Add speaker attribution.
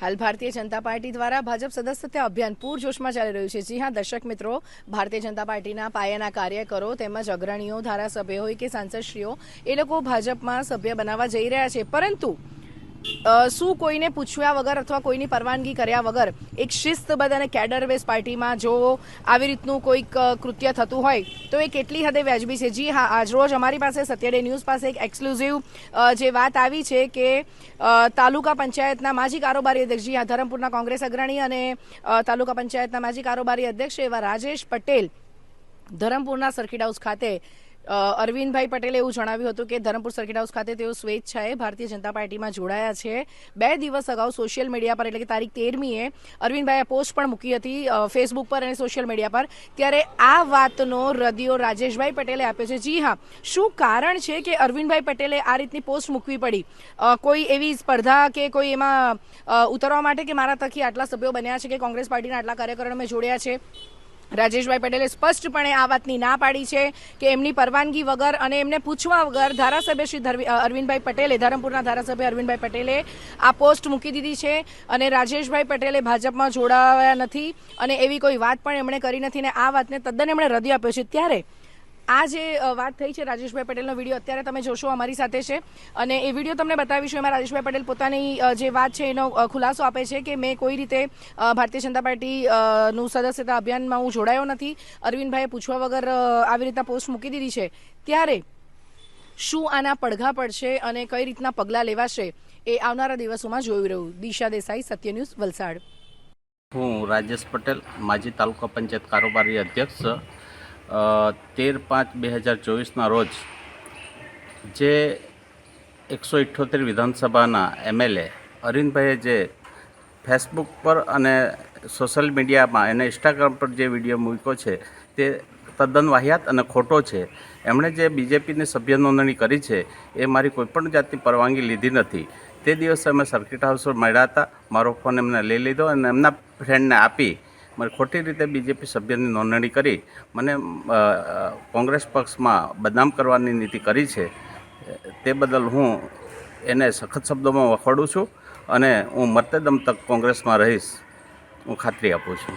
Speaker 1: હાલ ભારતીય જનતા પાર્ટી દ્વારા ભાજપ સદસ્યતા અભિયાન પૂરજોશમાં ચાલી રહ્યું છે. જી હા, દર્શક મિત્રો, ભારતીય જનતા પાર્ટીના પાયાના કાર્યકરો તેમજ અગ્રણીઓ, ધારાસભ્યો હોય કે સાંસદશ્રીઓ, એ લોકો ભાજપમાં સભ્ય બનાવવા જઈ રહ્યા છે. પરંતુ શું કોઈને પૂછ્યા વગર અથવા કોઈની પરવાનગી કર્યા વગર એક શિસ્તબદ્ધ અને કેડરવેઝ પાર્ટીમાં જો આવી રીતનું કોઈક કૃત્ય થતું હોય, તો એ કેટલી હદે વ્યાજબી છે? જી હા આજરોજ અમારી પાસે સત્યડે ન્યૂઝ પાસે એક એક્સક્લુઝિવ જે વાત આવી છે કે તાલુકા પંચાયતના માજી કારોબારી અધ્યક્ષ, જી હા, ધરમપુરના કોંગ્રેસ અગ્રણી અને તાલુકા પંચાયતના માજી કારોબારી અધ્યક્ષ એવા રાજેશ પટેલ ધરમપુરના સર્કિટ હાઉસ ખાતે અરવિંદભાઈ પટેલે એવું જણાવ્યું હતું કે ધરમપુર સર્કિટ હાઉસ ખાતે તેઓ સ્વેચ્છાએ ભારતીય જનતા પાર્ટીમાં જોડાયા છે. બે દિવસ અગાઉ સોશિયલ મીડિયા પર એટલે કે તારીખ તેરમીએ અરવિંદભાઈએ પોસ્ટ પણ મૂકી હતી ફેસબુક પર અને સોશિયલ મીડિયા પર. ત્યારે આ વાતનો રદિયો રાજેશભાઈ પટેલે આપ્યો છે. જી હા, શું કારણ છે કે અરવિંદભાઈ પટેલે આ રીતની પોસ્ટ મૂકવી પડી? કોઈ એવી સ્પર્ધા કે કોઈ એમાં ઉતરવા માટે કે મારા થકી આટલા સભ્યો બન્યા છે કે કોંગ્રેસ પાર્ટીના આટલા કાર્યકરોને જોડ્યા છે? રાજેશભાઈ પટેલે સ્પષ્ટપણે આ વાતની ના પાડી છે કે એમની પરવાનગી વગર અને એમને પૂછવા વગર ધારાસભ્ય શ્રી અરવિંદભાઈ પટેલે, ધરમપુરના ધારાસભ્ય અરવિંદભાઈ પટેલે આ પોસ્ટ મૂકી દીધી છે અને રાજેશભાઈ પટેલે ભાજપમાં જોડાયા નથી અને એવી કોઈ વાત પણ એમણે કરી નથી ને આ વાતને તદ્દન એમણે રદી આપ્યો છે. ત્યારે આ જે વાત થઈ છે રાજેશભાઈ પટેલનો વીડિયો, અત્યારે તમે જોશો અમારી સાથે છે. અને એ વીડિયો તમને બતાવીશું, એમાં રાજેશભાઈ પટેલ પોતાની જે વાત છે એનો ખુલાસો આપે છે કે મેં કોઈ રીતે ભારતીય જનતા પાર્ટી નું સદસ્યતા અભિયાનમાં હું જોડાયો નથી. અરવિંદભાઈએ પૂછવા વગર આવી રીતના પોસ્ટ મૂકી દીધી છે. ત્યારે શું આના પડઘા પડશે અને કઈ રીતના પગલાં લેવાશે એ આવનારા દિવસોમાં જોઈ રહ્યું. દિશા દેસાઈ, સત્ય ન્યૂઝ વલસાડ.
Speaker 2: હું રાજેશ પટેલ, માજી તાલુકા પંચાયત કારોબારી અધ્યક્ષ તેર પાંચ બે હજાર ચોવીસના રોજ જે એકસો ઇઠ્ઠોતેર વિધાનસભાના એમએલએ અરવિંદભાઈએ જે ફેસબુક પર અને સોશિયલ મીડિયામાં અને ઇન્સ્ટાગ્રામ પર જે વીડિયો મૂક્યો છે તે તદ્દન વાહિયાત અને ખોટો છે. એમણે જે બીજેપીની સભ્ય નોંધણી કરી છે એ મારી કોઈપણ જાતની પરવાનગી લીધી નથી. તે દિવસે અમે સર્કિટ હાઉસ મળ્યા હતા. મારો ફોન એમને લઈ લીધો અને એમના ફ્રેન્ડને આપી મને ખોટી રીતે બીજેપી સભ્યની નોંધણી કરી, મને કોંગ્રેસ પક્ષમાં બદનામ કરવાની નીતિ કરી છે, તે બદલ હું એને સખત શબ્દોમાં વખોડું છું અને હું મતદમ તક કોંગ્રેસમાં રહીશ, હું ખાતરી આપું છું.